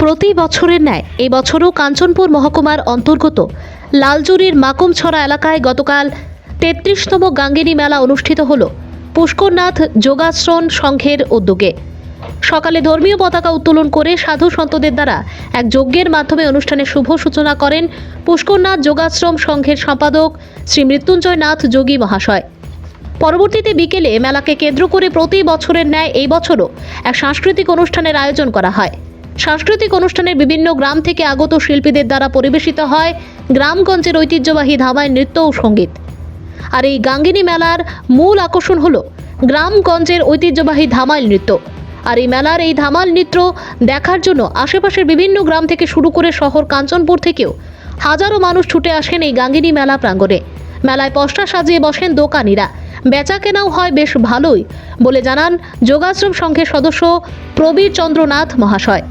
প্রতি বছরের ন্যায়, এই বছরও কাঞ্চনপুর মহকুমার অন্তর্গত লালজুরির মাকুমছড়া এলাকায় গতকাল তেত্রিশতম গাঙ্গিনী মেলা অনুষ্ঠিত হল। পুষ্করনাথ যোগাশ্রম সংঘের উদ্যোগে। সকালে ধর্মীয় পতাকা উত্তোলন করে সাধু সন্তদের দ্বারা এক যজ্ঞের মাধ্যমে অনুষ্ঠানের শুভ সূচনা করেন পুষ্করনাথ যোগাশ্রম সংঘের সম্পাদক শ্রী মৃত্যুঞ্জয় নাথ যোগী মহাশয়। পরবর্তীতে বিকেলে মেলাকে কেন্দ্র করে প্রতি বছরের ন্যায় এই বছরও এক সাংস্কৃতিক অনুষ্ঠানের আয়োজন করা হয়। সাংস্কৃতিক অনুষ্ঠানের বিভিন্ন গ্রাম থেকে আগত শিল্পীদের দ্বারা পরিবেশিত হয় গ্রামগঞ্জের ঐতিহ্যবাহী ধামায় নৃত্য ও সংগীত। আর এই গাঙ্গিনী মেলার মূল আকর্ষণ হল গ্রামগঞ্জের ঐতিহ্যবাহী ধামাইল নৃত্য। আর এই মেলার এই ধামাল নৃত্য দেখার জন্য আশেপাশের বিভিন্ন গ্রাম থেকে শুরু করে শহর কাঞ্চনপুর থেকেও হাজারো মানুষ ছুটে আসেন এই গাঙ্গিনী মেলা প্রাঙ্গণে। মেলায় পশরা সাজিয়ে বসেন দোকানিরা। বেচা কেনাও হয় বেশ ভালোই বলে জানান যোগাশ্রম সংঘের সদস্য প্রবীর চন্দ্রনাথ মহাশয়।